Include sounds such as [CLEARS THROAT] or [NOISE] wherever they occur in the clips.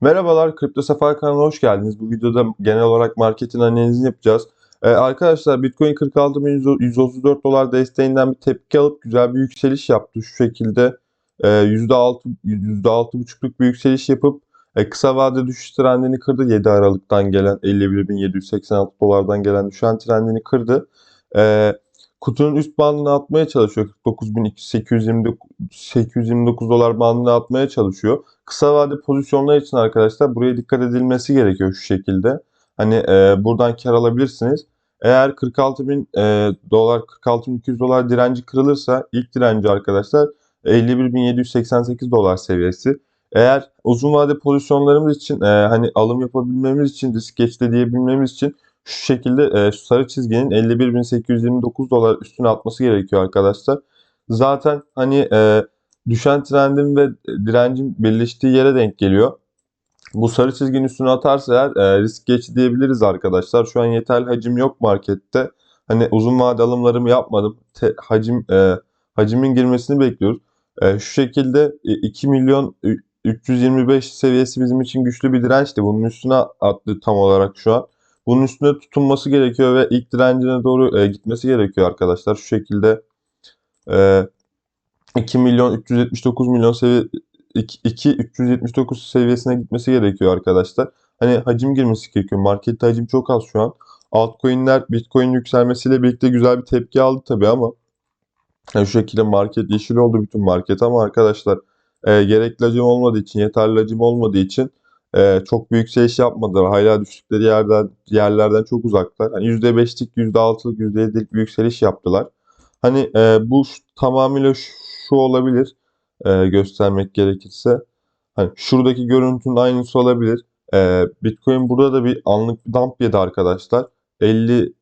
Merhabalar, Kripto Sefer kanalına hoş geldiniz. Bu videoda genel olarak marketin analizini yapacağız. Ee, arkadaşlar Bitcoin 46.134 dolar desteğinden bir tepki alıp güzel bir yükseliş yaptı. Şu şekilde e, %6 %6,5'luk bir yükseliş yapıp e, kısa vade düşüş trendini kırdı. 7 Aralık'tan gelen 51.786 dolardan gelen düşen trendini kırdı. E, kutunun üst bandını atmaya çalışıyor. 49.829 dolar bandını atmaya çalışıyor kısa vade pozisyonlar için arkadaşlar buraya dikkat edilmesi gerekiyor şu şekilde. Hani e, buradan kar alabilirsiniz. Eğer 46 bin e, dolar, 46.200 dolar direnci kırılırsa ilk direnci arkadaşlar 51.788 dolar seviyesi. Eğer uzun vade pozisyonlarımız için e, hani alım yapabilmemiz için risk geçti diyebilmemiz için şu şekilde e, şu sarı çizginin 51.829 dolar üstüne atması gerekiyor arkadaşlar. Zaten hani e, düşen trendin ve direncin birleştiği yere denk geliyor. Bu sarı çizginin üstüne atarsa eğer e, risk geç diyebiliriz arkadaşlar. Şu an yeterli hacim yok markette. Hani uzun vade alımlarımı yapmadım. Te, hacim e, hacimin girmesini bekliyoruz. E, şu şekilde e, 2 milyon 325 seviyesi bizim için güçlü bir dirençti. Bunun üstüne attı tam olarak şu an. Bunun üstüne tutunması gerekiyor ve ilk direncine doğru e, gitmesi gerekiyor arkadaşlar. Şu şekilde e, 2 milyon 379 milyon seviye 2 379 seviyesine gitmesi gerekiyor arkadaşlar. Hani hacim girmesi gerekiyor. Markette hacim çok az şu an. Altcoin'ler Bitcoin yükselmesiyle birlikte güzel bir tepki aldı tabii ama yani şu şekilde market yeşil oldu bütün market ama arkadaşlar e, gerekli hacim olmadığı için, yeterli hacim olmadığı için e, çok büyük yükseliş yapmadılar. Hala düştükleri yerden yerlerden çok uzaklar. Hani %5'lik, %6'lık, %7'lik bir yükseliş yaptılar. Hani e, bu tamamıyla şu olabilir e, göstermek gerekirse. Hani şuradaki görüntünün aynısı olabilir. E, Bitcoin burada da bir anlık bir dump yedi arkadaşlar. 50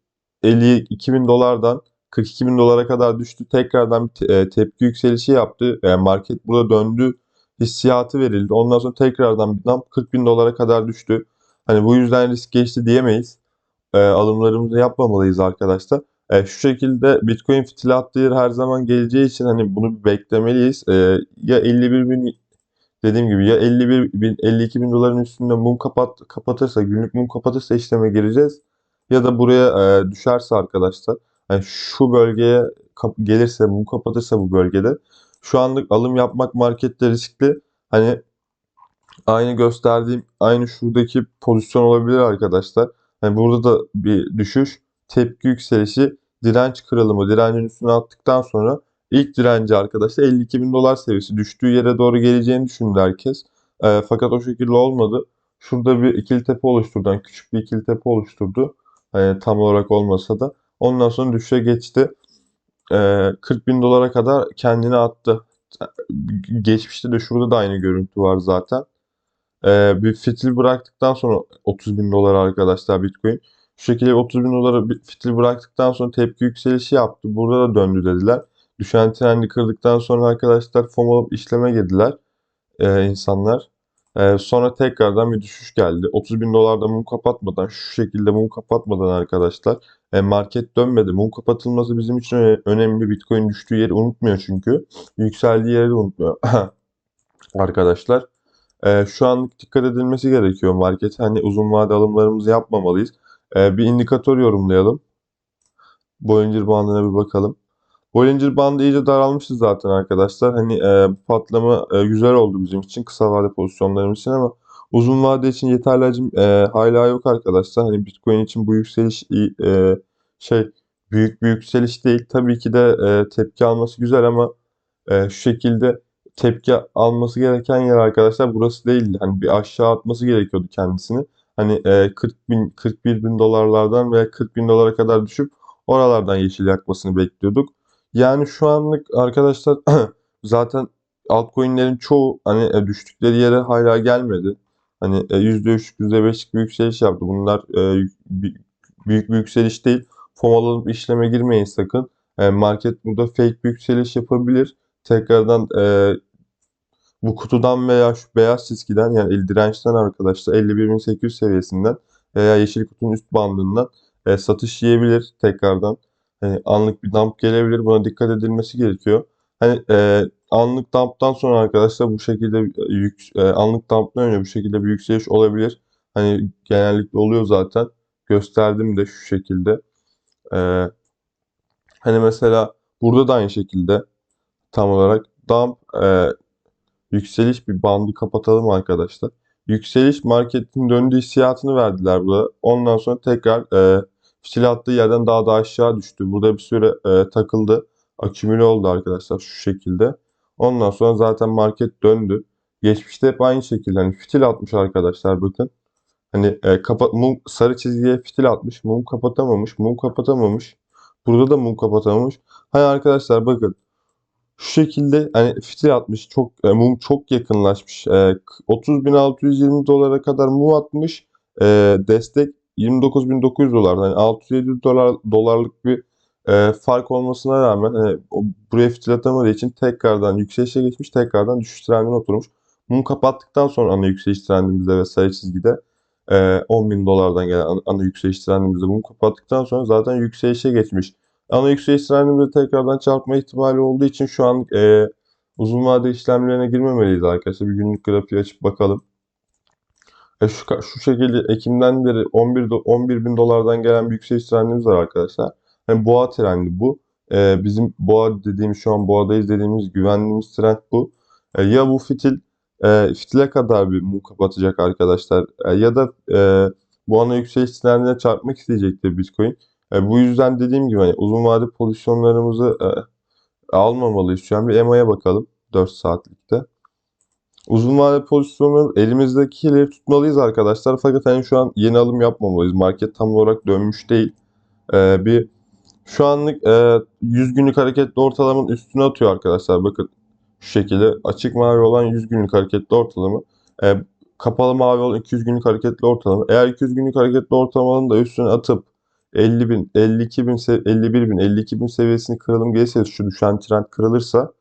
52 bin dolardan 42 bin dolara kadar düştü. Tekrardan bir e, tepki yükselişi yaptı. E, market burada döndü hissiyatı verildi. Ondan sonra tekrardan bir dump 40 bin dolara kadar düştü. Hani bu yüzden risk geçti diyemeyiz. E, alımlarımızı yapmamalıyız arkadaşlar. E, şu şekilde Bitcoin fitili attığı her zaman geleceği için hani bunu beklemeliyiz. E, ya 51 bin dediğim gibi ya 51 bin 52 bin doların üstünde mum kapat kapatırsa günlük mum kapatırsa işleme gireceğiz. Ya da buraya e, düşerse arkadaşlar yani şu bölgeye gelirse mum kapatırsa bu bölgede şu anlık alım yapmak markette riskli. Hani aynı gösterdiğim aynı şuradaki pozisyon olabilir arkadaşlar. Hani burada da bir düşüş tepki yükselişi, direnç kırılımı, direncin üstüne attıktan sonra ilk direnci arkadaşlar 52 bin dolar seviyesi düştüğü yere doğru geleceğini düşündü herkes. E, fakat o şekilde olmadı. Şurada bir ikili tepe oluşturdu. Yani küçük bir ikili tepe oluşturdu. Yani tam olarak olmasa da. Ondan sonra düşüşe geçti. E, 40 bin dolara kadar kendini attı. Geçmişte de şurada da aynı görüntü var zaten. E, bir fitil bıraktıktan sonra 30 bin dolar arkadaşlar Bitcoin. Şu şekilde 30 bin dolara bir fitil bıraktıktan sonra tepki yükselişi yaptı. Burada da döndü dediler. Düşen trendi kırdıktan sonra arkadaşlar FOMO işleme girdiler e, insanlar. E, sonra tekrardan bir düşüş geldi. 30 bin dolarda mum kapatmadan şu şekilde mum kapatmadan arkadaşlar e, market dönmedi. Mum kapatılması bizim için önemli. Bitcoin düştüğü yeri unutmuyor çünkü. Yükseldiği yeri de unutmuyor. [CLEARS THROAT] arkadaşlar. E, şu anlık dikkat edilmesi gerekiyor market. Hani uzun vade alımlarımızı yapmamalıyız. Ee, bir indikatör yorumlayalım. Bollinger bandına bir bakalım. Bollinger bandı iyice daralmıştı zaten arkadaşlar. Hani e, patlama e, güzel oldu bizim için kısa vade pozisyonlarımız için ama uzun vade için yeterli hacim e, hala yok arkadaşlar. Hani Bitcoin için bu yükseliş e, şey büyük bir yükseliş değil. Tabii ki de e, tepki alması güzel ama e, şu şekilde tepki alması gereken yer arkadaşlar burası değildi. Hani bir aşağı atması gerekiyordu kendisini hani e, 40 bin, 41 bin dolarlardan veya 40 bin dolara kadar düşüp oralardan yeşil yakmasını bekliyorduk. Yani şu anlık arkadaşlar [CLEARS THROAT] zaten altcoin'lerin çoğu hani e, düştükleri yere hala gelmedi. Hani e, %3'lük %5'lik bir yükseliş yaptı. Bunlar e, büyük bir yükseliş değil. FOMAlanıp işleme girmeyin sakın. E, market burada fake bir yükseliş yapabilir. Tekrardan bu kutudan veya şu beyaz çizgiden yani el dirençten arkadaşlar 51.800 seviyesinden veya yeşil kutunun üst bandından satış yiyebilir tekrardan. Yani anlık bir dump gelebilir. Buna dikkat edilmesi gerekiyor. Hani e, anlık dump'tan sonra arkadaşlar bu şekilde e, yük, e, anlık dump'tan önce bu şekilde bir yükseliş olabilir. Hani genellikle oluyor zaten. Gösterdim de şu şekilde. E, hani mesela burada da aynı şekilde tam olarak dump e, yükseliş bir bandı kapatalım arkadaşlar. Yükseliş marketin döndüğü hissiyatını verdiler burada. Ondan sonra tekrar e, fitil attığı yerden daha da aşağı düştü. Burada bir süre e, takıldı. Akümüle oldu arkadaşlar şu şekilde. Ondan sonra zaten market döndü. Geçmişte hep aynı şekilde hani fitil atmış arkadaşlar bakın. Hani e, kapa mum, sarı çizgiye fitil atmış. Mum kapatamamış. Mum kapatamamış. Burada da mum kapatamamış. Hani arkadaşlar bakın şu şekilde hani fitil atmış. Çok e, mum çok yakınlaşmış. E, 30.620 dolara kadar mum atmış. E, destek 29.900 dolar. Hani 607 dolar dolarlık bir e, fark olmasına rağmen hani, o, buraya fitil için tekrardan yükselişe geçmiş. Tekrardan düşüş trendine oturmuş. Mum kapattıktan sonra ana yükseliş trendimizde ve sarı çizgide e, 10.000 dolardan gelen ana, ana yükseliş trendimizde mum kapattıktan sonra zaten yükselişe geçmiş. Ana yükseliş trendimizde tekrardan çarpma ihtimali olduğu için şu an e, uzun vade işlemlerine girmemeliyiz arkadaşlar. Bir günlük grafiği açıp bakalım. E, şu, şu şekilde Ekim'den beri 11, 11 bin dolardan gelen bir yükseliş trendimiz var arkadaşlar. Yani boğa trendi bu. E, bizim boğa dediğimiz şu an boğadayız dediğimiz güvendiğimiz trend bu. E, ya bu fitil e, fitile kadar bir mum kapatacak arkadaşlar e, ya da e, bu ana yükseliş trendine çarpmak isteyecektir Bitcoin. E, bu yüzden dediğim gibi hani uzun vade pozisyonlarımızı e, almamalıyız. Şu an bir EMA'ya bakalım 4 saatlikte. Uzun vade pozisyonu elimizdekileri tutmalıyız arkadaşlar. Fakat hani şu an yeni alım yapmamalıyız. Market tam olarak dönmüş değil. E, bir şu anlık e, 100 günlük hareketli ortalamanın üstüne atıyor arkadaşlar. Bakın şu şekilde açık mavi olan 100 günlük hareketli ortalama. E, kapalı mavi olan 200 günlük hareketli ortalama. Eğer 200 günlük hareketli ortalamanın da üstüne atıp 50 bin, 52 bin, 51 bin, 52 bin seviyesini kıralım gelirse şu düşen trend kırılırsa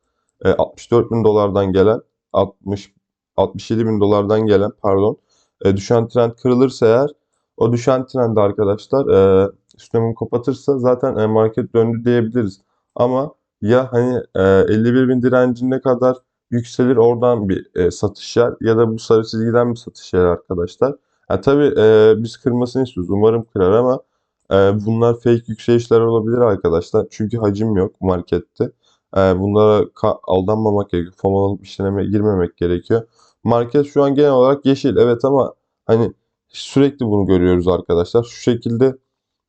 e, 64 bin dolardan gelen 60 67 bin dolardan gelen pardon e, düşen trend kırılırsa eğer o düşen trendi arkadaşlar e, üstüne mum kapatırsa zaten e, market döndü diyebiliriz. Ama ya hani e, 51 bin direncine kadar yükselir oradan bir e, satış yer ya da bu sarı çizgiden bir satış yer arkadaşlar. Ya tabii e, biz kırmasını istiyoruz. Umarım kırar ama e, bunlar fake yükselişler olabilir arkadaşlar. Çünkü hacim yok markette. E, bunlara aldanmamak gerekiyor. FOMO'lanıp işleme girmemek gerekiyor. Market şu an genel olarak yeşil evet ama hani sürekli bunu görüyoruz arkadaşlar. Şu şekilde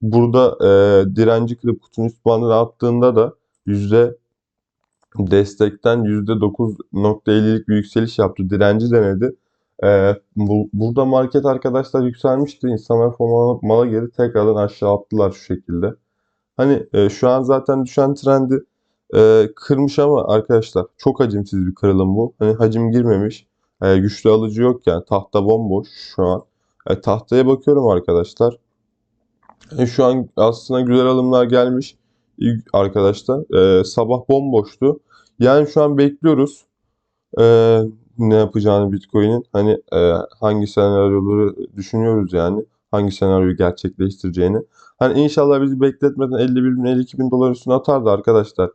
burada e, direnci kırıp kutunun üst bandına attığında da yüzde destekten %9.50'lik bir yükseliş yaptı. Direnci denedi. Ee, bu, burada market arkadaşlar yükselmişti. İnsanlar FOMO'lanıp mala geri tekrardan aşağı attılar şu şekilde. Hani e, şu an zaten düşen trendi e, kırmış ama arkadaşlar çok hacimsiz bir kırılım bu. Hani hacim girmemiş. E, güçlü alıcı yok yani. Tahta bomboş şu an. E, tahtaya bakıyorum arkadaşlar. E, şu an aslında güzel alımlar gelmiş arkadaşlar. E, sabah bomboştu. Yani şu an bekliyoruz. E, ne yapacağını Bitcoin'in hani e, hangi senaryoları düşünüyoruz yani. Hangi senaryoyu gerçekleştireceğini. Hani inşallah bizi bekletmeden 51 bin 52 bin dolar üstüne atardı arkadaşlar.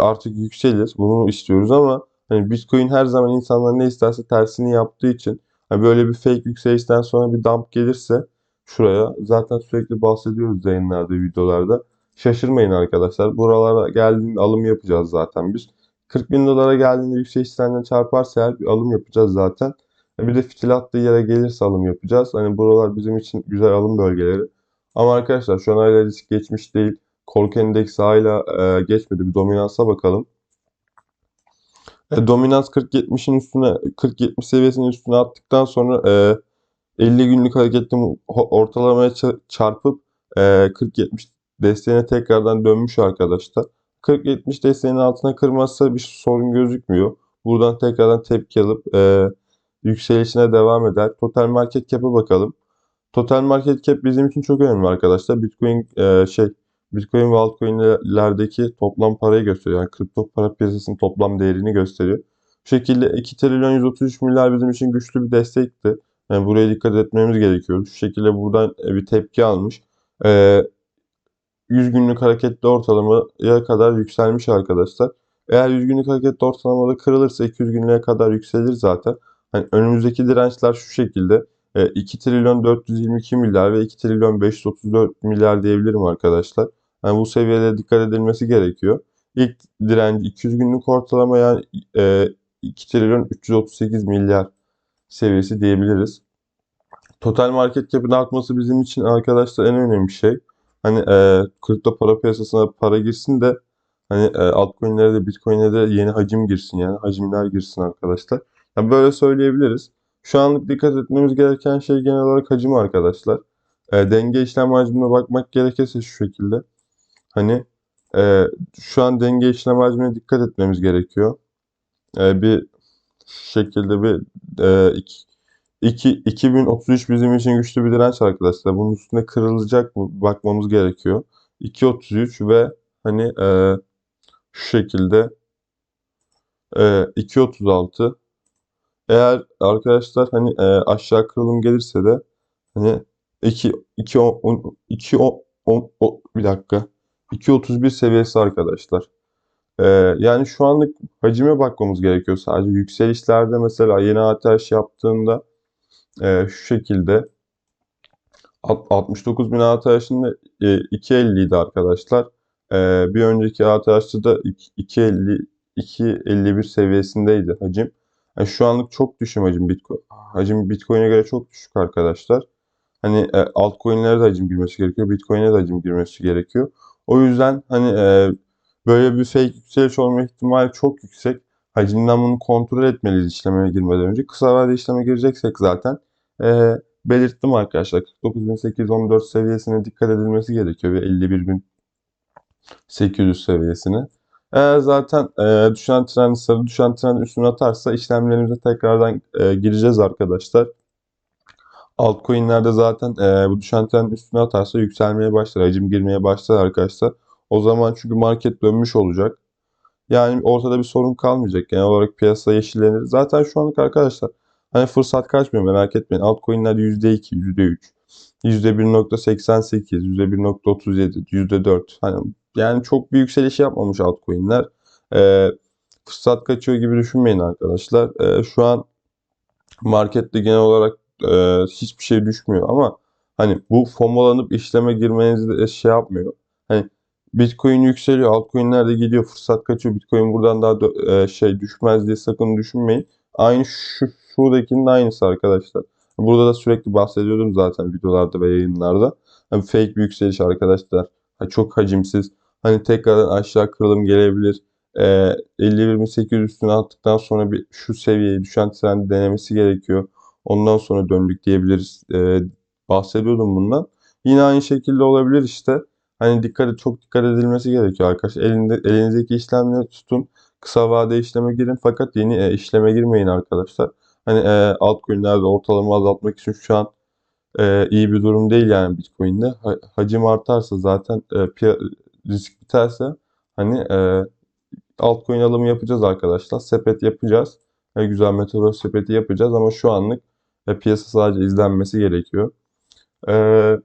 Artık yükselir. Bunu istiyoruz ama hani Bitcoin her zaman insanlar ne isterse tersini yaptığı için hani böyle bir fake yükselişten sonra bir dump gelirse şuraya zaten sürekli bahsediyoruz yayınlarda, videolarda. Şaşırmayın arkadaşlar. Buralara geldiğinde alım yapacağız zaten biz. 40 bin dolara geldiğinde yükseliş trendine çarparsa eğer bir alım yapacağız zaten. E, Bir de fitil attığı yere gelirse alım yapacağız. Hani buralar bizim için güzel alım bölgeleri. Ama arkadaşlar şu an hala risk geçmiş değil. Korku endeksi hala e, geçmedi. Bir dominansa bakalım. E, dominans 40-70'in üstüne 40-70 seviyesinin üstüne attıktan sonra e, 50 günlük hareketli ortalamaya çarpıp e, 40-70 desteğine tekrardan dönmüş arkadaşlar. 40-70 desteğinin altına kırmazsa bir sorun gözükmüyor. Buradan tekrardan tepki alıp e, yükselişine devam eder. Total market cap'e bakalım. Total market cap bizim için çok önemli arkadaşlar. Bitcoin e, şey Bitcoin ve altcoin'lerdeki toplam parayı gösteriyor. Yani kripto para piyasasının toplam değerini gösteriyor. Bu şekilde 2 trilyon 133 milyar bizim için güçlü bir destekti. Yani buraya dikkat etmemiz gerekiyor. Şu şekilde buradan e, bir tepki almış. E, 100 günlük hareketli ortalamaya kadar yükselmiş arkadaşlar. Eğer 100 günlük hareketli ortalamada kırılırsa 200 günlüğe kadar yükselir zaten. Hani önümüzdeki dirençler şu şekilde. E, 2 trilyon 422 milyar ve 2 trilyon 534 milyar diyebilirim arkadaşlar. Yani bu seviyelere dikkat edilmesi gerekiyor. İlk direnci 200 günlük ortalama yani e, 2 trilyon 338 milyar seviyesi diyebiliriz. Total market cap'in artması bizim için arkadaşlar en önemli şey. Hani e, kripto para piyasasına para girsin de hani e, altcoin'lere de bitcoin'lere de yeni hacim girsin yani hacimler girsin arkadaşlar. Yani böyle söyleyebiliriz. Şu anlık dikkat etmemiz gereken şey genel olarak hacim arkadaşlar. E, denge işlem hacmine bakmak gerekirse şu şekilde. Hani e, şu an denge işlem hacmine dikkat etmemiz gerekiyor. E, bir şekilde bir e, iki, iki, 2033 bizim için güçlü bir direnç arkadaşlar. Bunun üstüne kırılacak mı bakmamız gerekiyor. 2.33 ve hani e, şu şekilde e, 2.36 eğer arkadaşlar hani e, aşağı kırılım gelirse de hani 2 2 10 2 10 10 bir dakika 2.31 seviyesi arkadaşlar. E, yani şu anlık hacime bakmamız gerekiyor sadece. Yükselişlerde mesela yeni ATH yaptığında e, şu şekilde 69 bin ATH'ın e, 2.50 idi arkadaşlar. E, bir önceki ATH'da da 2.50 2.51 seviyesindeydi hacim. Yani şu anlık çok düşük hacim Bitcoin. Hacim Bitcoin'e göre çok düşük arkadaşlar. Hani e, altcoin'lere de hacim girmesi gerekiyor. Bitcoin'e de hacim girmesi gerekiyor. O yüzden hani e, böyle bir fake yükseliş olma ihtimali çok yüksek. Hacimden bunu kontrol etmeliyiz işlemeye girmeden önce. Kısa vadeli işleme gireceksek zaten e, belirttim arkadaşlar. 49.814 seviyesine dikkat edilmesi gerekiyor ve 51.800 seviyesine. Eğer zaten e, düşen trend sarı düşen trend üstüne atarsa işlemlerimize tekrardan e, gireceğiz arkadaşlar. Altcoin'lerde zaten e, bu düşen trend üstüne atarsa yükselmeye başlar, hacim girmeye başlar arkadaşlar. O zaman çünkü market dönmüş olacak. Yani ortada bir sorun kalmayacak. Genel olarak piyasa yeşillenir. Zaten şu anlık arkadaşlar hani fırsat kaçmıyor merak etmeyin. Altcoin'ler %2, %3, %1.88, %1.37, %4. Hani yani çok bir yükseliş yapmamış altcoin'ler. Ee, fırsat kaçıyor gibi düşünmeyin arkadaşlar. Ee, şu an markette genel olarak e, hiçbir şey düşmüyor ama hani bu FOMO'lanıp işleme girmenizi de şey yapmıyor. Hani Bitcoin yükseliyor, altcoin'ler de gidiyor, fırsat kaçıyor. Bitcoin buradan daha da, e, şey düşmez diye sakın düşünmeyin. Aynı şu şuradakinin aynısı arkadaşlar. Burada da sürekli bahsediyordum zaten videolarda ve yayınlarda. Hani fake bir yükseliş arkadaşlar. Hani çok hacimsiz. Hani tekrardan aşağı kırılım gelebilir. E, 51.800 üstüne attıktan sonra bir şu seviyeye düşen trend denemesi gerekiyor. Ondan sonra döndük diyebiliriz. E, bahsediyordum bundan. Yine aynı şekilde olabilir işte. Hani dikkat çok dikkat edilmesi gerekiyor arkadaşlar. Elinde, elinizdeki işlemleri tutun. Kısa vade işleme girin fakat yeni e, işleme girmeyin arkadaşlar. Hani e, altcoin'lerde ortalama azaltmak için şu an e, iyi bir durum değil yani Bitcoin'de. Ha, hacim artarsa zaten e, risk biterse hani e, altcoin alımı yapacağız arkadaşlar. Sepet yapacağız. E, güzel Metaverse sepeti yapacağız ama şu anlık e, piyasa sadece izlenmesi gerekiyor. Eee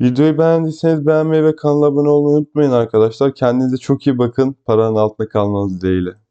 Videoyu beğendiyseniz beğenmeyi ve kanala abone olmayı unutmayın arkadaşlar. Kendinize çok iyi bakın. Paranın altında kalmanız dileğiyle.